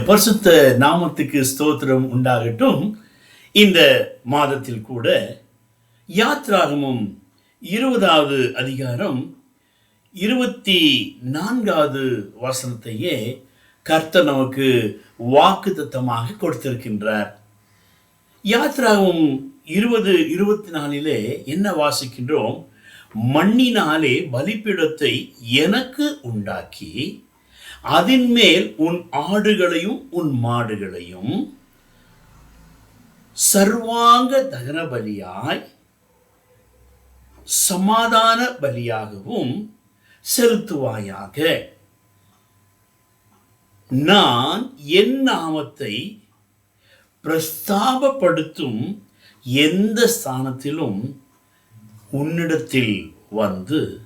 பரிசுத்த நாமத்துக்கு ஸ்தோத்திரம் உண்டாகட்டும். இந்த மாதத்தில் கூட யாத்ராகமும் இருபதாவது அதிகாரம் இருபத்தி நான்காவது வசனத்தையே கர்த்தர் நமக்கு வாக்குத்தத்தமாக கொடுத்திருக்கின்றார். யாத்ராகவும் இருபது இருபத்தி நாலிலே என்ன வாசிக்கின்றோம்? மண்ணினாலே பலிப்பிடத்தை எனக்கு உண்டாக்கி அதின் மேல் உன் ஆடுகளையும் உன் மாடுகளையும் சர்வாங்க தகன பலியாய் சமாதான பலியாகவும் செலுத்துவாயாக. நான் என் நாமத்தை பிரஸ்தாபப்படுத்தும் எந்த ஸ்தானத்திலும் உன்னிடத்தில் வந்து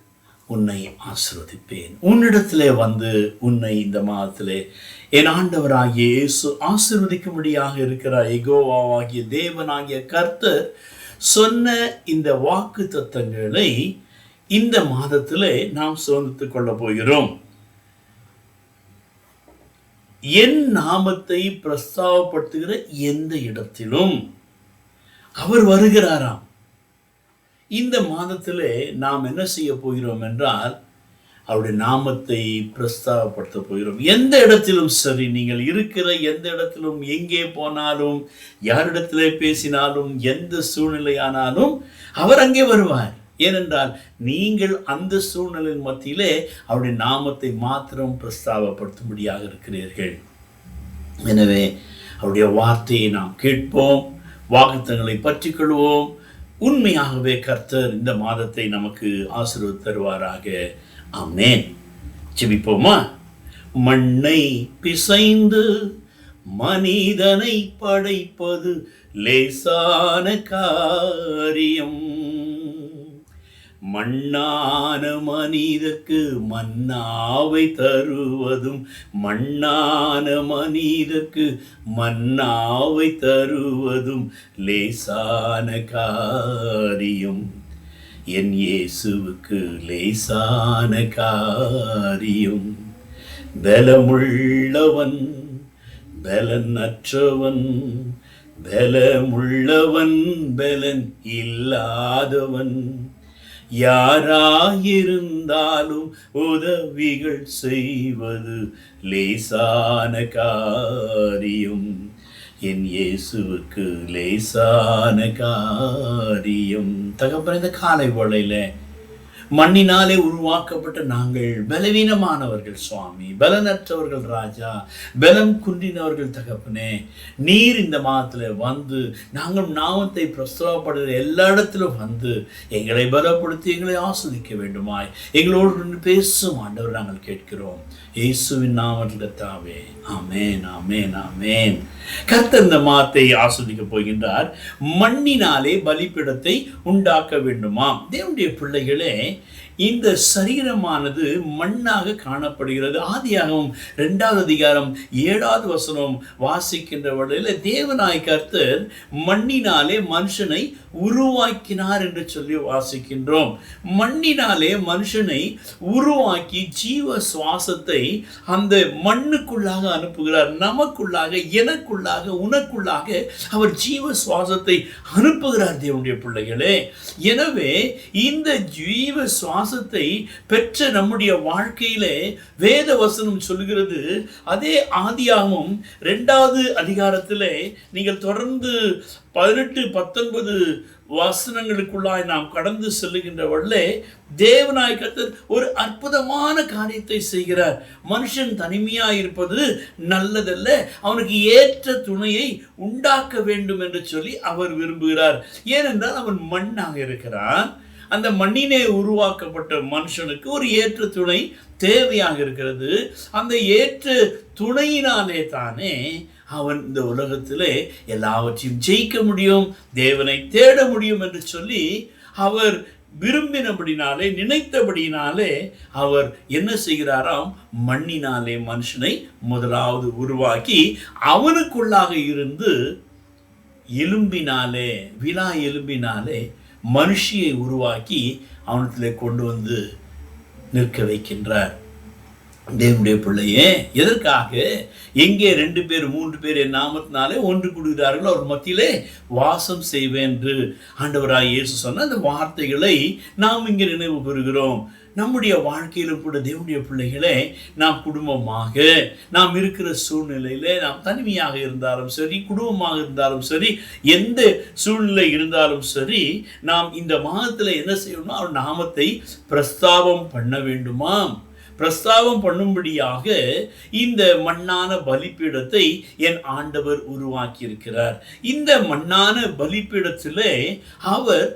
உன்னை ஆசிர்வதிப்பேன். உன்னிடத்திலே வந்து உன்னை இந்த மாதத்திலே என் ஆண்டவராகிய இயேசு ஆசிர்வதிக்கும்படியாக இருக்கிறார். எகோவாகிய தேவனாகிய கர்த்தர் சொன்ன இந்த வாக்கு தத்தங்களை இந்த மாதத்திலே நாம் சுதந்தித்துக் கொள்ளப் போகிறோம். என் நாமத்தை பிரஸ்தாவப்படுத்துகிற எந்த இடத்திலும் அவர் வருகிறாராம். இந்த மாதத்திலே நாம் என்ன செய்ய போகிறோம் என்றால் அவருடைய நாமத்தை பிரஸ்தாபப்படுத்த போகிறோம். எந்த இடத்திலும் சரி நீங்கள் இருக்கிற எந்த இடத்திலும் எங்கே போனாலும் யாரிடத்திலே பேசினாலும் எந்த சூழ்நிலையானாலும் அவர் அங்கே வருவார். ஏனென்றால் நீங்கள் அந்த சூழ்நிலையின் மத்தியிலே அவருடைய நாமத்தை மாத்திரம் பிரஸ்தாபப்படுத்தும்படியாக இருக்கிறீர்கள். எனவே அவருடைய வார்த்தையை நாம் கேட்போம் வாக்குத்தங்களை பற்றிக்கொள்வோம் உண்மையாகவே கர்த்தர் இந்த மாதத்தை நமக்கு ஆசீர்வதி தருவாராக. அம்மேன் ஜெபிப்போமா? மண்ணை பிசைந்து மனிதனை படைப்பது லேசான காரியம். மண்ணான மனிதக்கு மன்னாவை தருவதும் மண்ணான மனிதக்கு மன்னாவை தருவதும் லேசான காரியம். என் இயேசுவுக்கு லேசான காரியம். பலமுள்ளவன் பலனற்றவன் பலமுள்ளவன் பலன் இல்லாதவன். யாராயிருந்தாலும் உதவிகள் செய்வது லேசான காரியம். என் இயேசுவுக்கு லேசான காரியம். தகப்பன இந்த காலை வேளையில் மண்ணினாலே உருவாக்கப்பட்ட நாங்கள் பலவீனமானவர்கள் சுவாமி பலனற்றவர்கள் ராஜா பலம் குன்றினவர்கள் தகப்பனே. நீர் இந்த மாதத்தில் வந்து நாங்கள் நாமத்தை பிரஸ்தவப்படுகிற எல்லா இடத்திலும் வந்து எங்களை பலப்படுத்தி எங்களை ஆஸ்வதிக்க வேண்டுமாய். எங்களோடு நின்று பேசும் ஆண்டவர் நாங்கள் கேட்கிறோம். இயேசுவின் நாமத்தில் தாவே ஆமேன் ஆமேன் ஆமேன். கர்த்தர் இந்த மாத்தை ஆஸ்வதிக்க போகின்றார். மண்ணினாலே பலிப்பிடத்தை உண்டாக்க வேண்டுமாம். தேவனுடைய பிள்ளைகளே இந்த சரீரமானது மண்ணாக காணப்படுகிறது. ஆதியாகவும் ரெண்டாவது அதிகாரம் ஏழாவது வசனம் வாசிக்கின்ற வழியில் தேவனாய் கர்த்தர் மண்ணினாலே மனுஷனை உருவாக்கினார் என்று சொல்லி வாசிக்கின்றோம். மண்ணினாலே மனுஷனை உருவாக்கி ஜீவ சுவாசத்தை அந்த மண்ணுக்குள்ளாக அனுப்புகிறார். நமக்குள்ளாக எனக்குள்ளாக உனக்குள்ளாக அவர் ஜீவ சுவாசத்தை அனுப்புகிறார் தேவனுடைய பிள்ளைகளே. எனவே இந்த ஜீவ சுவாசத்தை பெற்ற நம்முடைய வாழ்க்கையிலே வேத வசனம் சொல்கிறது அதே ஆதியாகவும் ரெண்டாவது அதிகாரத்திலே நீங்கள் தொடர்ந்து பதினெட்டு பத்தொன்பது வசனங்களுக்குள்ளாய் நாம் கடந்து செல்லுகின்ற வழிலே தேவனாய் ஒரு அற்புதமான காரியத்தை செய்கிறார். மனுஷன் தனிமையாக இருப்பது நல்லதல்ல. அவனுக்கு ஏற்ற துணையை உண்டாக்க வேண்டும் என்று சொல்லி அவர் விரும்புகிறார். ஏனென்றால் அவன் மண்ணாக இருக்கிறான். அந்த மண்ணினே உருவாக்கப்பட்ட மனுஷனுக்கு ஒரு ஏற்ற துணை தேவையாக இருக்கிறது. அந்த ஏற்ற துணையினாலே தானே அவன் இந்த உலகத்திலே எல்லாவற்றையும் ஜெயிக்க முடியும் தேவனை தேட முடியும் என்று சொல்லி அவர் விரும்பினபடினாலே நினைத்தபடினாலே அவர் என்ன செய்கிறாராம்? மண்ணினாலே மனுஷனை முதலாவது உருவாக்கி அவனுக்குள்ளாக இருந்து எலும்பினாலே விழா எலும்பினாலே மனுஷியை உருவாக்கி அவனத்தில் கொண்டு வந்து நிற்க வைக்கின்றார். தேவனுடைய பிள்ளையே எதற்காக? எங்கே ரெண்டு பேர் மூன்று பேர் என் நாமத்தினாலே ஒன்று கூடுகிறார்கள் அவர் மத்தியிலே வாசம் செய்வேன் என்று இயேசு சொன்ன அந்த வார்த்தைகளை நாம் இங்கே நினைவு பெறுகிறோம் நம்முடைய வாழ்க்கையிலும் கூட தேவனுடைய பிள்ளைகளே நாம் குடும்பமாக நாம் இருக்கிற சூழ்நிலையில நாம் தனிமையாக இருந்தாலும் சரி குடும்பமாக இருந்தாலும் சரி எந்த சூழ்நிலை இருந்தாலும் சரி நாம் இந்த மாதத்தில் என்ன செய்யணும்னா அவர் நாமத்தை பிரஸ்தாபம் பண்ண வேண்டுமாம். பிரஸ்தாவம் பண்ணும்படியாக இந்த மண்ணான பலிப்பீடத்தை என் ஆண்டவர் உருவாக்கி இருக்கிறார் இந்த மண்ணான பலிப்பீடத்திலே அவர்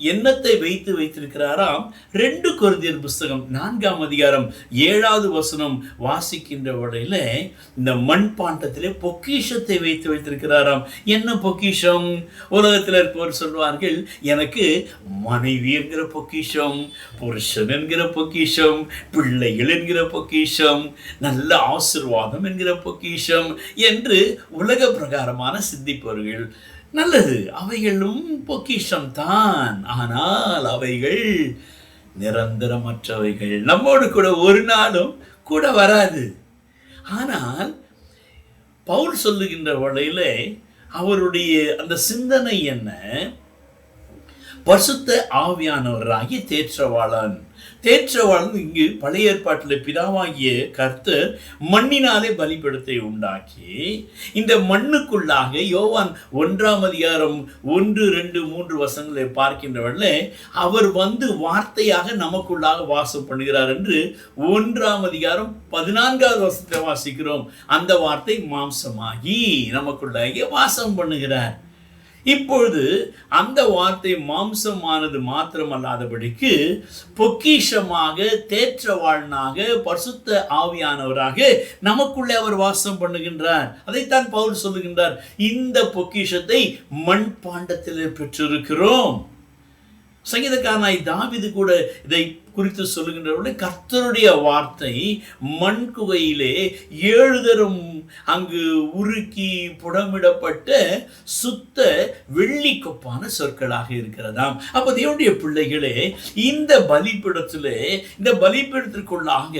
எண்ணத்தை வைத்து வைத்திருக்கிறாராம்? ரெண்டு குருதியர் புஸ்தகம் நான்காம் அதிகாரம் ஏழாவது வசனம் வாசிக்கின்ற வடையில இந்த மண் பாண்டத்திலே பொக்கிஷத்தை வைத்து வைத்திருக்கிறாராம். என்ன பொக்கிஷம்? உலகத்தில் இருப்பவர் சொல்வார்கள் எனக்கு மனைவி என்கிற பொக்கிஷம் புருஷன் என்கிற பொக்கிஷம் பிள்ளைகள் என்கிற பொக்கிஷம் நல்ல ஆசிர்வாதம் என்கிற பொக்கிஷம் என்று உலக பிரகாரமான சிந்திப்பவர்கள் நல்லது. அவைகளும் பொக்கிஷம் தான் ஆனால் அவைகள் நிரந்தரமற்றவைகள். நம்மோடு கூட ஒரு நாளும் கூட வராது. ஆனால் பவுல் சொல்லுகின்ற வழியில அவருடைய அந்த சிந்தனை என்ன? பசுத்த ஆவியானவராகி தேற்றவாளன் தேற்றவாளன் இங்கு பழைய ஏற்பாட்டில் பிதாவாகிய கர்த்தர் மண்ணினாலே பலிபடத்தை உண்டாக்கி இந்த மண்ணுக்குள்ளாக யோவான் ஒன்றாம் அதிகாரம் ஒன்று ரெண்டு மூன்று வசங்களை பார்க்கின்றவர்கள அவர் வந்து வார்த்தையாக நமக்குள்ளாக வாசம் பண்ணுகிறார் என்று ஒன்றாம் அதிகாரம் பதினான்காவது வசத்தை வாசிக்கிறோம். அந்த வார்த்தை மாம்சமாகி நமக்குள்ளாகிய வாசம் பண்ணுகிறார். இப்பொழுது அந்த வார்த்தை மாம்சமானது மாத்திரமல்லாதபடிக்கு பொக்கிஷமாக தேற்றவாளனாக பரிசுத்த ஆவியானவராக நமக்குள்ளே அவர் வாசம் பண்ணுகின்றார். அதைத்தான் பவுல் சொல்லுகின்றார். இந்த பொக்கிஷத்தை மண் பாண்டத்தில் பெற்றிருக்கிறோம். சங்கீதக்காரனாய் தாவிது கூட இதை குறித்து சொல்லுகின்றவர்களே கர்த்தருடைய வார்த்தை மண் குகையிலே ஏழு அங்கு உருக்கி புடமிடப்பட்ட சுத்த வெள்ளி கொப்பான சொற்களாக இருக்கிறதாம். அப்போ தேவனுடைய பிள்ளைகளே இந்த பலிப்பிடத்திலே இந்த பலிப்பிடத்திற்குள்ளாக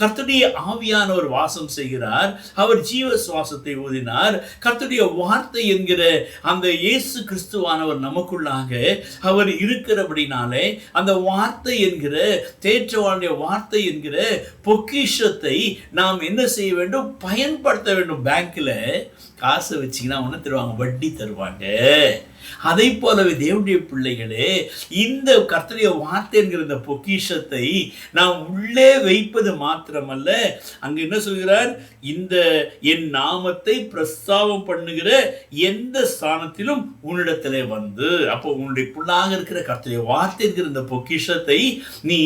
கர்த்தருடைய ஆவியானவர் வாசம் செய்கிறார். அவர் ஜீவ சுவாசத்தை ஊதினார். கர்த்தருடைய வார்த்தை என்கிற அந்த இயேசு கிறிஸ்துவானவர் நமக்குள்ளாக அவர் இருக்கிறபடினாலே அந்த வார்த்தை என்கிற தேற்றவாளுடைய வார்த்தை என்கிற பொக்கிஷத்தை நாம் என்ன செய்ய வேண்டும்? பயன்படுத்த வேண்டும். பேங்க்ல காசு வச்சிங்கன்னா ஒன்று தருவாங்க? வட்டி தருவாங்க. அதை போலவே தேவனுடைய பிள்ளைகளே இந்த கர்த்தருடைய வார்த்தை என்கிற இந்த பொக்கிஷத்தை நாம் உள்ளே வைப்பது மாத்திரமல்ல. அங்கு என்ன சொல்கிறார்? இந்த என் நாமத்தை பிரஸ்தாவம் பண்ணுகிற எந்த ஸ்தானத்திலும் உன்னிடத்திலே வந்து அப்போ உன்னுடைய புள்ளாக இருக்கிற கர்த்தருடைய வார்த்தை என்கிற இந்த பொக்கிஷத்தை நீ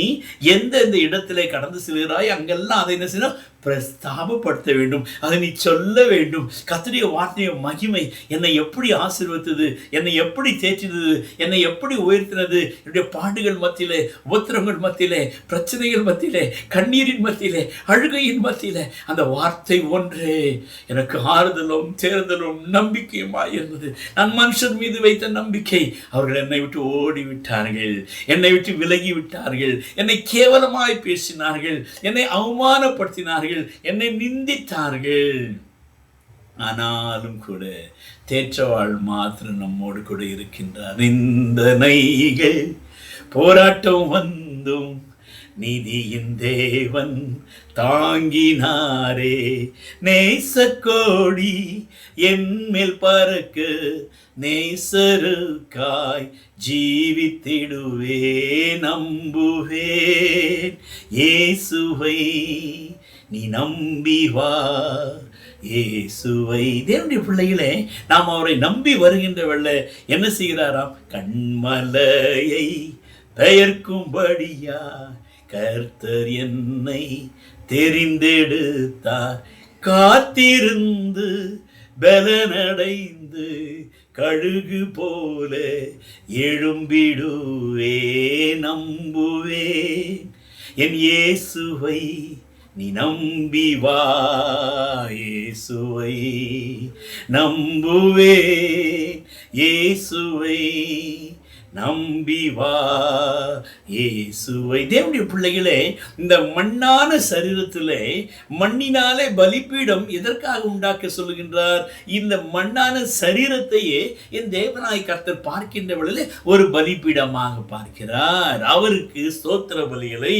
எந்த எந்த இடத்திலே கடந்து செல்கிறாய் அங்கெல்லாம் அதை என்ன செய்யணும்? பிரஸ்தாபப்படுத்த வேண்டும். அதை நீ சொல்ல வேண்டும். கர்த்தருடைய வார்த்தைய மகிமை என்னை எப்படி ஆசிர்வத்தது என்னை எப்படி தேற்றினது? என்னை எப்படி உயர்த்தினது? என்னுடைய பாடுகள் மத்தியிலே உபத்திரங்கள் மத்தியிலே பிரச்சனைகள் மத்தியிலே கண்ணீரின் மத்தியிலே அழுகையின் மத்தியிலே அந்த வார்த்தை ஒன்றே. எனக்கு ஆறுதலும் தேர்தலும் நம்பிக்கையுமாய் இருந்தது. நான் மனுஷன் மீது வைத்த நம்பிக்கை. அவர்கள் என்னை விட்டு ஓடி விட்டார்கள் என்னை விட்டு விலகி விட்டார்கள் என்னை கேவலமாய் பேசினார்கள். என்னை அவமானப்படுத்தினார்கள். என்னை நிந்தித்தார்கள். ஆனாலும் கூட தேற்றவாள் மாத்திரம் நம்மோடு கூட இருக்கின்றார் நிந்தனைகள் போராட்டம் வந்தும் நீதியின் தேவன் தாங்கினாரே. நேசக்கோடி என் மேல் பறக்க நேசருக்காய் ஜீவித்திடுவே நம்புவேன். இயேசுவை நீ நம்பி வா. இயேசுவை. தேவனுடைய பிள்ளைகளே நாம் அவரை நம்பி வருகின்ற வெள்ள என்ன செய்கிறாராம்? கண்மலையை பெயர்க்கும்படியா கர்த்தர் என்னை தெரிந்தெடுத்தார். காத்திருந்து பலனடைந்து கழுகு போல எழும்பிடுவே நம்புவே என் இயேசுவை நீ நம்பி வா நம்புவே இயேசுவை. நம்பி வா இயேசுவை. தேவனுடைய பிள்ளைகளே இந்த மண்ணான சரீரத்திலே மண்ணினாலே பலிப்பீடம் எதற்காக உண்டாக்க சொல்லுகின்றார்? இந்த மண்ணான சரீரத்தையே என் தேவனாய் கர்த்தர் பார்க்கின்ற வேளையிலே ஒரு பலிப்பீடமாக பார்க்கிறார். அவருக்கு ஸ்தோத்திர பலிகளை.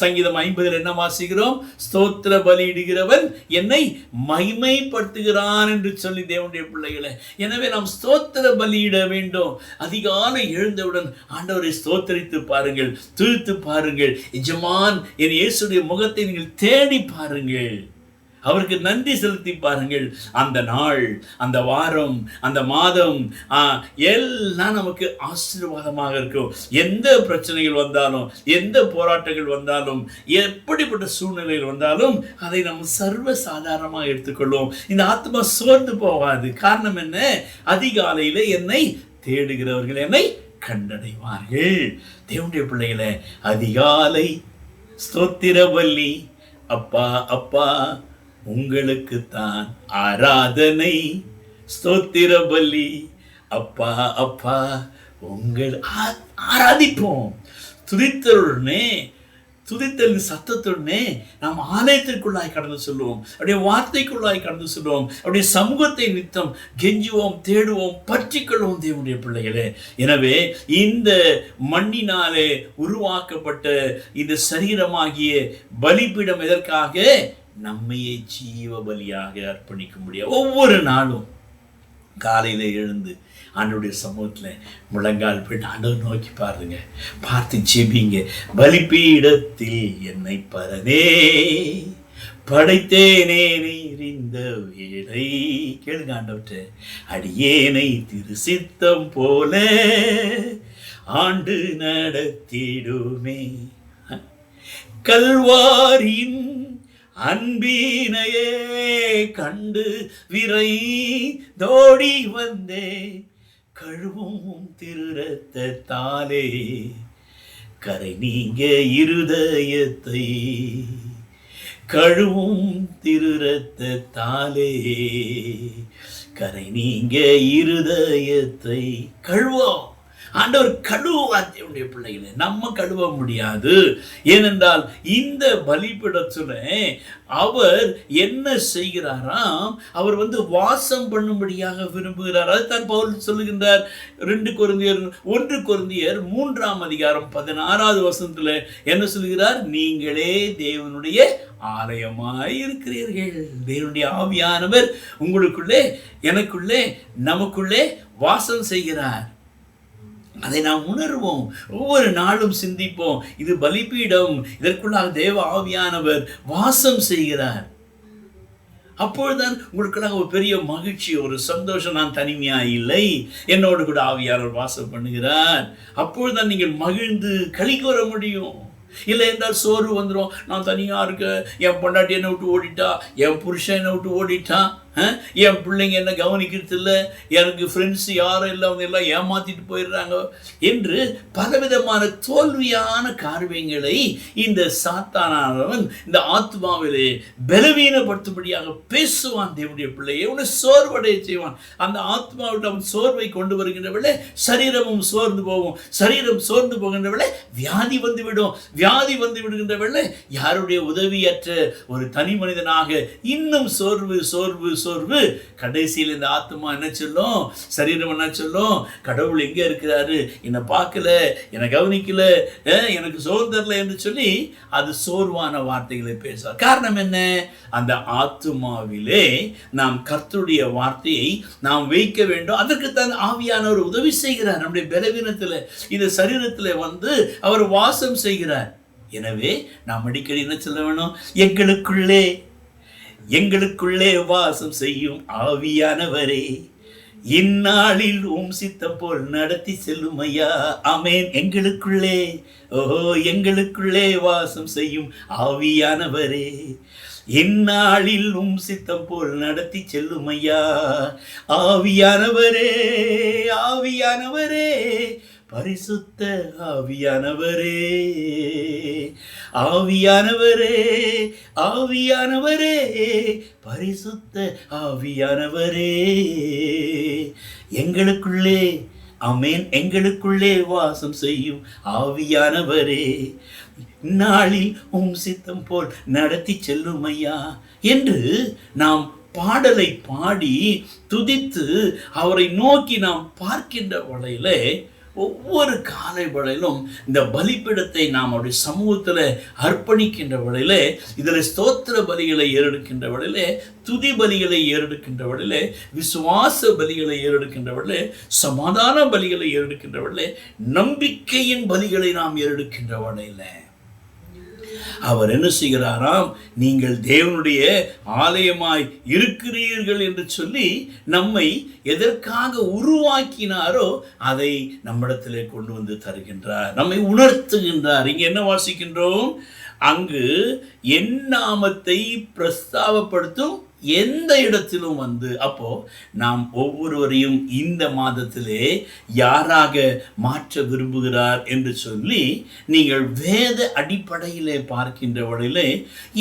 சங்கீதம் ஐம்பதில் என்ன வாசிக்கிறோம்? ஸ்தோத்திர பலியிடுகிறவன் என்னை மகிமைப்படுத்துகிறான் என்று சொல்லி தேவனுடைய பிள்ளைகளை எனவே நாம் ஸ்தோத்திர பலியிட வேண்டும். அதிகாலை எழுந்தவுடன் ஆண்டவரை ஸ்தோத்தரித்து பாருங்கள் துதித்து பாருங்கள். எஜமான் என் இயேசுடைய முகத்தை நீங்கள் தேடி பாருங்கள். அவருக்கு நன்றி செலுத்தி பாருங்கள். அந்த நாள் அந்த வாரம் அந்த மாதம் எல்லாம் நமக்கு ஆசீர்வாதமாக இருக்கும். எந்த பிரச்சனைகள் வந்தாலும் எந்த போராட்டங்கள் வந்தாலும் எப்படிப்பட்ட சூழ்நிலைகள் வந்தாலும் அதை நம்ம சர்வ சாதாரணமாக எடுத்துக்கொள்வோம். இந்த ஆத்மா சோர்ந்து போகாது. காரணம் என்ன? அதிகாலையில் என்னை தேடுகிறவர்கள் என்னை கண்டடைவார்கள் தேவனுடைய பிள்ளைகளை அதிகாலை ஸ்தோத்திர பலி அப்பா அப்பா உங்களுக்குத்தான் ஆராதனை. ஸ்தோத்திரபலி அப்பா அப்பா உங்கள் ஆ- ஆராதிப்போம். துதித்தருடனே துதித்தலின் சத்தத்துடனே நாம் ஆலயத்திற்குள்ளாய் கடந்து சொல்லுவோம் அப்படியே வார்த்தைக்குள்ளாய் கடந்து சொல்லுவோம் அப்படியே சமூகத்தை நித்தம் கெஞ்சுவோம் தேடுவோம் பற்றிக்கொள்வோம் தேவனுடைய பிள்ளைகளே. எனவே இந்த மண்ணினாலே உருவாக்கப்பட்ட இந்த சரீரமாகிய பலிபீடம் எதற்காக? நம்மையே ஜீவ பலியாக அர்ப்பணிக்க முடியும் ஒவ்வொரு நாளும் காலையில் எழுந்து ஆண்டோடைய சமூகத்தில் முழங்கால் போயிட்டு ஆண்டவர் நோக்கி பாருங்க. பார்த்து ஜெபிங்க. பலிப்பீடத்தில் என்னை பரனே படைத்தேனே நீரிந்த வேலை கேளுங்க ஆண்டவற்ற அடியேனை திரு சித்தம் போல ஆண்டு நடத்திடுமே. கல்வாரின் அன்பீனையே கண்டு விரை தோடி வந்தே கழுவும் திருரத்தாலே கரை நீங்க இருதயத்தை கழுவும் திருரத்தாலே கரை நீங்க இருதயத்தை கழுவோம் ஆண்டவர் கழுவுவார் தேவனுடைய பிள்ளைகளை நம்ம கழுவ முடியாது. ஏனென்றால் இந்த பலிபிடத்துல அவர் என்ன செய்கிறாராம்? அவர் வந்து வாசம் பண்ணும்படியாக விரும்புகிறார். அதுதான் பவுல் சொல்லுகின்றார். ரெண்டு குருந்தியர் ஒன்று குருந்தியர் மூன்றாம் அதிகாரம் பதினாறாவது வசனத்துல என்ன சொல்கிறார் நீங்களே தேவனுடைய ஆலயமாய் இருக்கிறீர்கள் தேவனுடைய ஆவியானவர் உங்களுக்குள்ளே எனக்குள்ளே நமக்குள்ளே வாசம் செய்கிறார். அதை நாம் உணர்வோம். ஒவ்வொரு நாளும் சிந்திப்போம். இது பலிப்பீடம் இதற்குள்ளாக தேவ ஆவியானவர் வாசம் செய்கிறார். அப்பொழுதுதான் உங்களுக்குள்ளாக ஒரு பெரிய மகிழ்ச்சி ஒரு சந்தோஷம். நான் தனிமையா இல்லை. என்னோடு கூட ஆவியானவர் வாசம் பண்ணுகிறார். அப்பொழுதுதான் நீங்கள் மகிழ்ந்து களி கூற முடியும். இல்லை என்றால் சோறு வந்துடும் நான் தனியாக இருக்க என் பொண்டாட்டி என்னை விட்டு ஓடிட்டா. என் புருஷன் என்னை விட்டு ஓடிட்டான். என் பிள்ளைங்க என்ன கவனிக்கிறது இல்லை? எனக்கு ஃப்ரெண்ட்ஸ் யாரும் இல்லை அவங்க எல்லாம் ஏமாத்திட்டு போயிடுறாங்க. என்று பலவிதமான தோல்வியான காரியங்களை இந்த சாத்தானவன் இந்த ஆத்மாவிலே பலவீனப்படுத்தும்படியாக பேசுவான். தேவனுடைய பிள்ளையை உன்னை சோர்வடைய செய்வான். அந்த ஆத்மாவிட்ட அவன் சோர்வை கொண்டு வருகின்றவளே சரீரமும் சோர்ந்து போகும். சரீரம் சோர்ந்து போகின்றவளே வியாதி வந்துவிடும் வியாதி வந்து விடுகின்றவளே யாருடைய உதவியற்ற ஒரு தனி மனிதனாக இன்னும் சோர்வு சோர்வு சோர்வு கடைசியில் இந்த ஆத்மா என்ன சொல்லும்? சரீரம் என்ன சொல்லும்? கடவுள் எங்க இருக்கிறாரு? என்னை பார்க்கல என்னை கவனிக்கல அஹ், எனக்கு சுதந்திரல என்று சொல்லி அது சோர்வான வார்த்தைகளை பேசுவார். காரணம் என்ன? அந்த ஆத்துமாவிலே நாம் கர்த்தருடைய வார்த்தையை நாம் வைக்க வேண்டும். அதற்கு தான் ஆவியானவர் உதவி செய்கிறார். நம்முடைய பலவீனத்தில் இந்த சரீரத்தில் வந்து அவர் வாசம் செய்கிறார். எனவே நாம் அடிக்கடி என்ன சொல்ல வேணும்? எங்களுக்குள்ளே எங்களுக்குள்ளே வாசம் செய்யும் ஆவியானவரே. இந்நாளில் உம் சித்தம் போல் நடத்தி செல்லும் ஐயா. அமேன் எங்களுக்குள்ளே ஓஹோ எங்களுக்குள்ளே வாசம் செய்யும் ஆவியானவரே. இந்நாளில் உம் சித்தம் போல் நடத்தி செல்லும் ஐயா. ஆவியானவரே ஆவியானவரே. பரிசுத்த ஆவியானவரே ஆவியானவரே ஆவியானவரே பரிசுத்த ஆவியானவரே. எங்களுக்குள்ளே அமேன் எங்களுக்குள்ளே வாசம் செய்யும் ஆவியானவரே. நாளில் உம் சித்தம் போல் நடத்தி செல்லும் ஐயா என்று நாம் பாடலை பாடி துதித்து அவரை நோக்கி நாம் பார்க்கின்ற வளையிலே ஒவ்வொரு காலை வேளையிலும் இந்த பலிப்பிடத்தை நாம் அவருடைய சமூகத்தில் அர்ப்பணிக்கின்ற வேளையிலே இதில் ஸ்தோத்திர பலிகளை ஏறெடுக்கின்ற வேளையிலே துதி பலிகளை ஏறெடுக்கின்ற வேளையிலே விசுவாச பலிகளை ஏறெடுக்கின்ற வேளையிலே சமாதான பலிகளை ஏறெடுக்கின்ற வேளையிலே நம்பிக்கையின் பலிகளை நாம் ஏறெடுக்கின்ற வேளையிலே. அவர் என்ன செய்கிறாராம்? நீங்கள் தேவனுடைய ஆலயமாய் இருக்கிறீர்கள் என்று சொல்லி நம்மை எதற்காக உருவாக்கினாரோ அதை நம்மிடத்திலே கொண்டு வந்து தருகின்றார். நம்மை உணர்த்துகின்றார். இங்கே என்ன வாசிக்கின்றோம்? அங்கு என் நாமத்தை பிரஸ்தாபப்படுத்தும் எந்த இடத்திலும் வந்து அப்போ நாம் ஒவ்வொருவரையும் இந்த மாதத்திலே யாராக மாற்ற விரும்புகிறார் என்று சொல்லி நீங்கள் வேத அடிப்படையிலே பார்க்கின்ற வழியிலே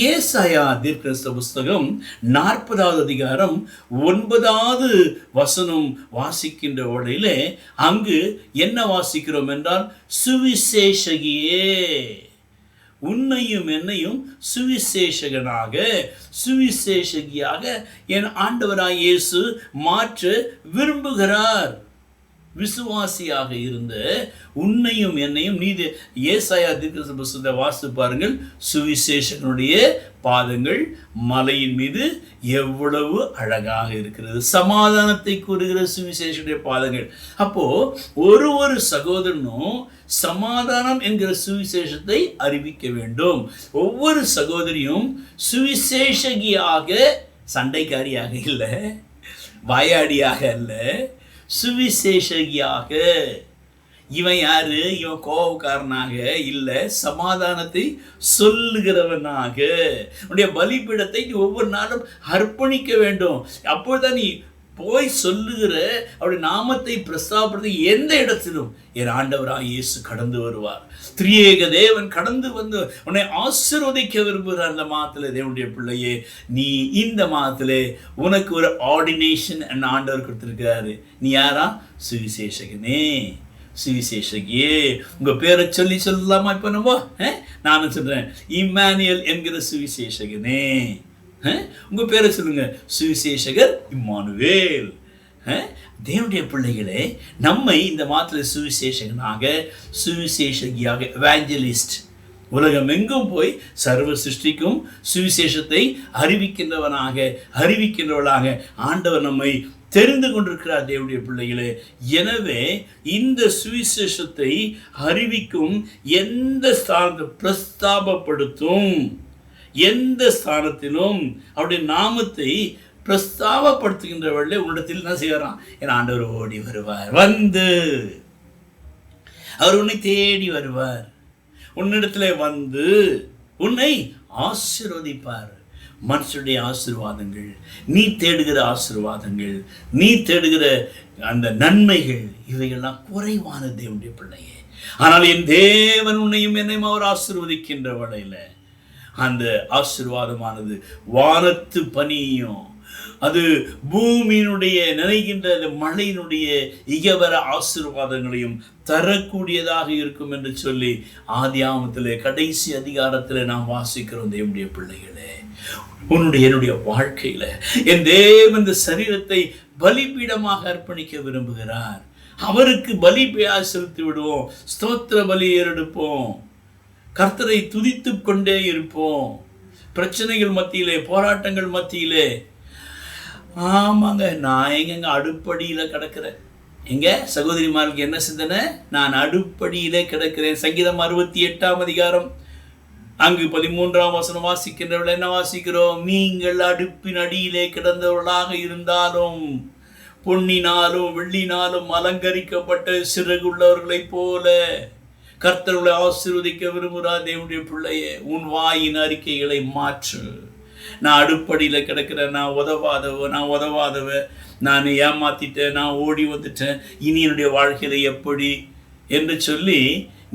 ஏசாயா தீர்க்கிறிஸ்த புஸ்தகம் நாற்பதாவது அதிகாரம் ஒன்பதாவது வசனம் வாசிக்கின்ற வழியிலே அங்கு என்ன வாசிக்கிறோம் என்றால் சுவிசேஷகியே! உன்னையும் என்னையும் சுவிசேஷகனாக சுவிசேஷகியாக என் ஆண்டவராய் இயேசு மாற்ற விரும்புகிறார். விசுவாசியாக இருந்த உன்னையும் என்னையும் நீதி ஏசாயா தீர்க்க புஸ்தகத்தை வாசித்து பாருங்கள். சுவிசேஷனுடைய பாதங்கள் மலையின் மீது எவ்வளவு அழகாக இருக்கிறது. சமாதானத்தை கூறுகிற சுவிசேஷனுடைய பாதங்கள். அப்போ ஒரு ஒரு சகோதரனும் சமாதானம் என்கிற சுவிசேஷத்தை அறிவிக்க வேண்டும். ஒவ்வொரு சகோதரியும் சுவிசேஷகியாக சண்டைக்காரியாக இல்லை வாயாடியாக இல்லை சுவிசேஷகியாக. இவன் யாரு? இவன் கோபக்காரனாக இல்லை சமாதானத்தை சொல்லுகிறவனாக. உன்னுடைய பலிபீடத்தை நீ ஒவ்வொரு நாளும் அர்ப்பணிக்க வேண்டும். அப்போதான் நீ போய் சொல்லுகிற அவருடைய நாமத்தை பிரஸ்தாபடுத்தி எந்த இடத்திலும் என் ஆண்டவராக இயேசு கடந்து வருவார். திரியேக தேவன் கடந்து வந்து உன்னை ஆசிர்வதிக்க விரும்புகிற அந்த மாதத்தில் தேவனுடைய பிள்ளையே. நீ இந்த மாதத்தில் உனக்கு ஒரு ஆர்டினேஷன் என் ஆண்டவர் கொடுத்துருக்கிறாரு. நீ யாரா? சுவிசேஷகனே. சுவிசேஷகியே. உங்கள் பேரை சொல்லி சொல்லலாமா இப்போ நம்ம? நானும் சொல்கிறேன் இம்மானியல் என்கிற சுவிசேஷகனே. உங்கள் பேரை சொல்லுங்க. சுவிசேஷகர் இம்மானுவேல். தேவனுடைய பிள்ளைகளே நம்மை இந்த மாதத்தில் சுவிசேஷகனாக சுவிசேஷகியாக வேஞ்சலிஸ்ட் உலகம் எங்கும் போய் சர்வ சிருஷ்டிக்கும் சுவிசேஷத்தை அறிவிக்கின்றவனாக அறிவிக்கின்றவளாக ஆண்டவர் நம்மை தெரிந்து கொண்டிருக்கிறார் தேவனுடைய பிள்ளைகளே. எனவே இந்த சுவிசேஷத்தை அறிவிக்கும் எந்த ஸ்தானத்தை பிரஸ்தாபப்படுத்தும்? எந்த ஸ்தானத்திலும் அவருடைய நாமத்தை பிரஸ்தாபப்படுத்துகின்றவர்களே உன்னிடத்தில் என்ன செய்கிறான் என் ஆண்டவர் ஓடி வருவார். வந்து. அவர் உன்னை தேடி வருவார். உன்னிடத்துல வந்து உன்னை ஆசிர்வதிப்பார். மனுஷனுடைய ஆசிர்வாதங்கள் நீ தேடுகிற ஆசிர்வாதங்கள் நீ தேடுகிற அந்த நன்மைகள் இவையெல்லாம் குறைவான தேவனுடைய பிள்ளையே. ஆனால் என் தேவன் உன்னையும் என்னையும் அவர் ஆசிர்வதிக்கின்ற வகையில் அந்த ஆசிர்வாதமானது வானத்து பனியும். அது பூமியினுடைய நினைக்கின்ற அந்த மழையினுடைய இகவர ஆசிர்வாதங்களையும் தரக்கூடியதாக இருக்கும் என்று சொல்லி ஆதி ஆதியாமத்தில் கடைசி அதிகாரத்தில் நாம் வாசிக்கிறோம் தேவனுடைய பிள்ளைகளே. உன்னுடைய என்னுடைய வாழ்க்கையில என் தேவ இந்த சரீரத்தை பலிபீடமாக அர்ப்பணிக்க விரும்புகிறார். அவருக்கு பலி செலுத்தி விடுவோம். ஸ்தோத்திர பலி ஏறெடுப்போம். கர்த்தரை துதித்து கொண்டே இருப்போம். பிரச்சனைகள் மத்தியிலே போராட்டங்கள் மத்தியிலே. ஆமாங்க நான் எங்கெங்க அடுப்படியில் கிடக்கிறேன். எங்க? சகோதரிமாருக்கு என்ன சிந்தனை? நான் அடுப்படியிலே கிடக்கிறேன். சங்கீதம் அறுபத்தி எட்டாம் அதிகாரம். அங்கு பதிமூன்றாம் வசனம் வாசிக்கின்றவர்கள் என்ன வாசிக்கிறோம்? நீங்கள் அடுப்பின் அடியிலே கிடந்தவர்களாக இருந்தாலும் பொன்னினாலும் வெள்ளினாலும் அலங்கரிக்கப்பட்ட சிறகுள்ளவர்களைப் போல கர்த்தர்களை ஆசீர்வதிக்க விரும்புகிறார் தேவனுடைய பிள்ளையே உன் வாயின் அறிக்கைகளை மாற்று. நான் அடுப்படியில் கிடக்கிறேன் நான் உதவாதவ நான் உதவாதவ நான் ஏமாத்திட்டேன் நான் ஓடி வந்துட்டேன் இனி என்னுடைய வாழ்க்கையில் எப்படி? என்று சொல்லி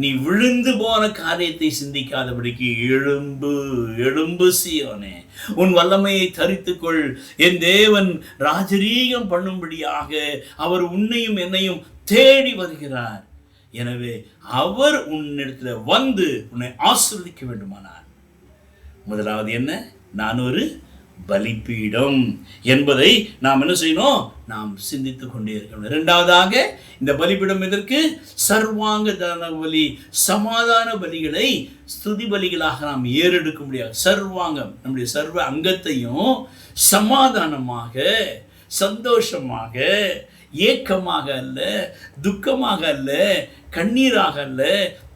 நீ விழுந்து போன காரியத்தை சிந்திக்காதபடிக்கு எழும்பு எழும்பு சியோனே. உன் வல்லமையை தரித்துக்கொள். என் தேவன் ராஜரீகம் பண்ணும்படியாக அவர் உன்னையும் என்னையும் தேடி வருகிறார். எனவே அவர் உன்னிடத்துல வந்து உன்னை ஆசிர்வதிக்க வேண்டுமானார். முதலாவது என்ன? நான் ஒரு பலிப்பீடம் என்பதை நாம் என்ன செய்யணும்? நாம் சிந்தித்துக் கொண்டே இருக்கணும். இரண்டாவதாக இந்த பலிபீடம் எதற்கு? சர்வாங்க தான பலி சமாதான பலிகளை ஸ்துதி பலிகளாக நாம் ஏறெடுக்க முடியாது சர்வாங்கம் நம்முடைய சர்வ அங்கத்தையும் சமாதானமாக சந்தோஷமாக ஏக்கமாக அல்ல துக்கமாக அல்ல கண்ணீராக அல்ல.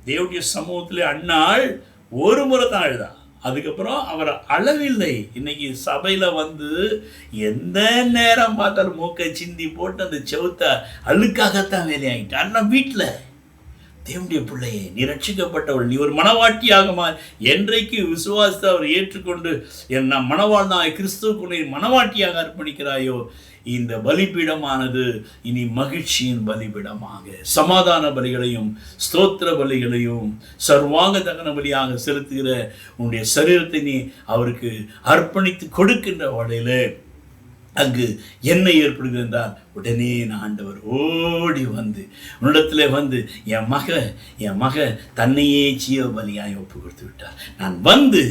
தேவடைய சமூகத்தில் அண்ணாள் ஒரு முறை தான் அழுதா. அதுக்கப்புறம் அவர் அளவில்லை இன்னைக்கு சபையில் வந்து எந்த நேரம் பார்த்தாலும் மூக்கை சிந்தி போட்டு அந்த செவுத்த அழுக்காகத்தான் வேலையாகிட்டு அண்ணன் வீட்டில் தேவனுடைய பிள்ளையே நீ ரட்சிக்கப்பட்டவள் நீ ஒரு மனவாட்டியாகமா என்றைக்கு விசுவாசத்தை அவர் ஏற்றுக்கொண்டு என் நான் மனவாழ்நாய் கிறிஸ்துவுக்கு உன்னை மனவாட்டியாக அர்ப்பணிக்கிறாயோ இந்த பலிபீடமானது இனி மகிழ்ச்சியின் பலிபீடமாக. சமாதான பலிகளையும் ஸ்தோத்திர பலிகளையும் சர்வாங்க தகன பலியாக செலுத்துகிற உன்னுடைய சரீரத்தை நீ அவருக்கு அர்ப்பணித்து கொடுக்கின்ற வகையில் அங்கு என்ன ஏற்படுகிறது என்றால் உடனே நான் ஆண்டவர் ஓடி வந்து உன்னிடத்தில் வந்து என் மக என் மக தன்னையே ஜீவ பலியாய் ஒப்பு கொடுத்து விட்டார். நான் வந்து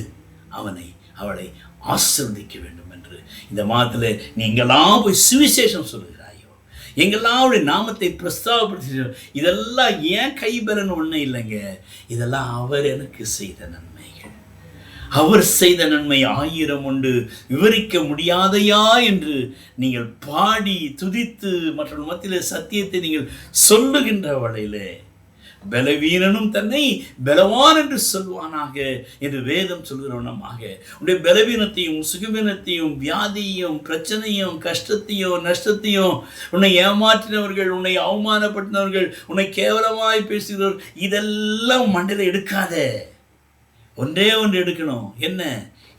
அவனை அவளை ஆசிர்வதிக்க வேண்டும் என்று. இந்த மாதத்தில் நீங்களாம் போய் சுவிசேஷம் சொல்லுகிறாயோ? எங்கெல்லாம் அவருடைய நாமத்தை பிரஸ்தாபப்படுத்தி இதெல்லாம் ஏன் கைபலன் ஒன்றும் இல்லைங்க? இதெல்லாம் அவர் எனக்கு செய்த நன்மை. அவர் செய்த நன்மை ஆயிரம் உண்டு. விவரிக்க முடியாதையா என்று நீங்கள் பாடி துதித்து மற்ற மத்தியில் சத்தியத்தை நீங்கள் சொல்லுகின்ற வழியிலே. பலவீனனும் தன்னை பலவான் என்று சொல்வானாக என்று வேதம் சொல்கிறவனமாக உடைய பலவீனத்தையும் சுகவீனத்தையும் வியாதியையும் பிரச்சனையும் கஷ்டத்தையும் நஷ்டத்தையும் உன்னை ஏமாற்றினவர்கள் உன்னை அவமானப்படுத்தினவர்கள் உன்னை கேவலமாய் பேசுகிறவர் இதெல்லாம் மண்டல எடுக்காத. ஒன்றே ஒன்று எடுக்கணும். என்ன?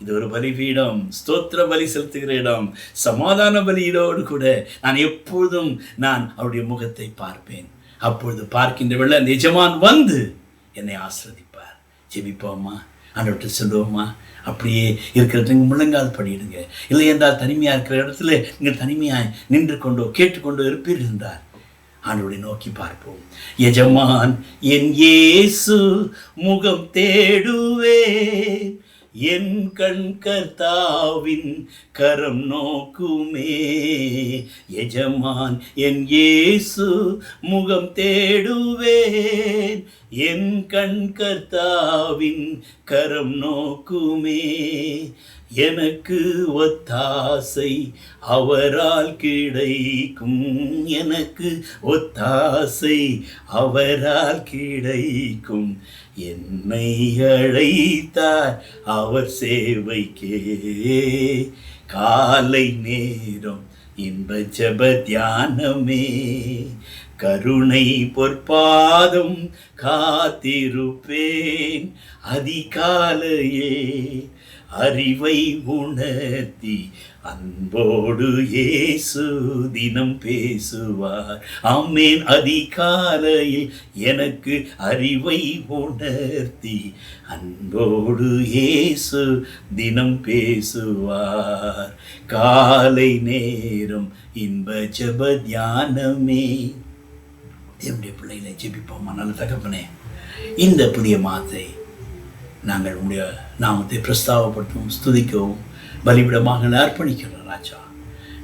இது ஒரு பலிபீடம். ஸ்தோத்திர பலி செலுத்துகிற இடம். சமாதான பலியிடோடு கூட நான் எப்பொழுதும் நான் அவருடைய முகத்தை பார்ப்பேன். அப்பொழுது பார்க்கின்ற வெள்ள நிஜமான் வந்து என்னை ஆசிரதிப்பார் ஜெபிப்போம்மா. ஆண்டவர்கிட்ட சொல்லுவோம்மா. அப்படியே இருக்கிறதுங்க முழங்கால் படியிடுங்க. இல்லை என்றால் தனிமையாக இருக்கிற இடத்துல நீங்கள் தனிமையாக நின்று கொண்டோ கேட்டுக்கொண்டோ இருப்பீர்கள் என்றார். ஆண்டவரை நோக்கி பார்ப்போம். எஜமான் என் இயேசு முகம் தேடுவே. என் கண் கர்த்தாவின் கரம் நோக்குமே. எஜமான் என் இயேசு முகம் தேடுவேன் என் கண் கர்த்தாவின் கரம் நோக்குமே. எனக்கு ஒத்தாசை அவரால் கிடைக்கும். எனக்கு ஒத்தாசை அவரால் கிடைக்கும். என்னை அழைத்தார் அவர் சேவைக்கே. காலை நேரம் இன்ப ஜப தியானமே. கருணை பொற்பாதம் காத்திருப்பேன். அதிகாலையே அறிவை உணர்த்தி அன்போடு இயேசு தினம் பேசுவார். அம்மேன் அதிகாலையில் எனக்கு அறிவை உணர்த்தி அன்போடு இயேசு தினம் பேசுவார். காலை நேரம் இன்ப ஜப தியானமே. தேவனுடைய பிள்ளைகளை ஜெபிப்போம்மா நல்ல தகப்பனே இந்த புதிய மாதத்தை நாங்கள் உடைய நாமத்தை பிரஸ்தாவப்படுத்தவும் ஸ்துதிக்கவும் பலிபிடமாக அர்ப்பணிக்கிறோம் ராஜா.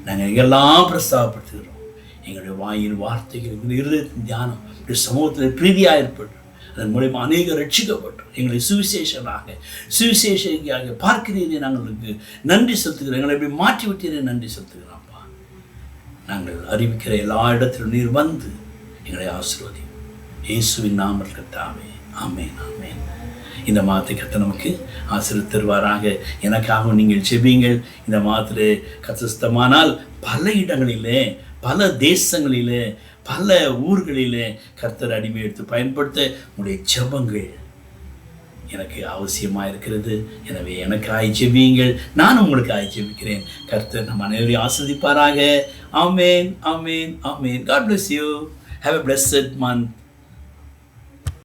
நாங்கள் எங்கெல்லாம் பிரஸ்தாவப்படுத்துகிறோம். எங்களுடைய வாயின் வார்த்தைகள் எங்களுடைய இருதயத்தின் தியானம் சமூகத்தில் பிரீதியாக ஏற்பட்டு அதன் மூலயமா அநேக ரட்சிக்கப்பட்டோம். எங்களை சுவிசேஷனாக சுவிசேஷியாக பார்க்கிறீரே நாங்களுக்கு நன்றி செலுத்துகிறோம். எங்களை எப்படி மாற்றி விட்டீரே நன்றி செலுத்துகிறோம்ப்பா நாங்கள் அறிவிக்கிற எல்லா இடத்திலும் நீர் வந்து எங்களை ஆசிர்வதி இயேசுவின் நாமல் கத்தாமே ஆமேன் ஆமேன். இந்த மாதத்தை கத்த நமக்கு ஆசிரியர் தருவாராக. எனக்காக நீங்கள் செபியுங்கள் இந்த மாதத்திலே கத்தஸ்தமானால் பல இடங்களிலே பல தேசங்களிலே பல ஊர்களிலே கர்த்தர் அடிமை எடுத்து பயன்படுத்த உங்களுடைய ஜபங்கள் எனக்கு அவசியமாக இருக்கிறது எனவே எனக்கு ஆய் நானும் நான் உங்களுக்கு ஆய் கர்த்தர் நம்ம அனைவரையும் ஆஸ்வதிப்பாராக ஆமேன் ஆமேன் ஆமேன். God bless you have a blessed month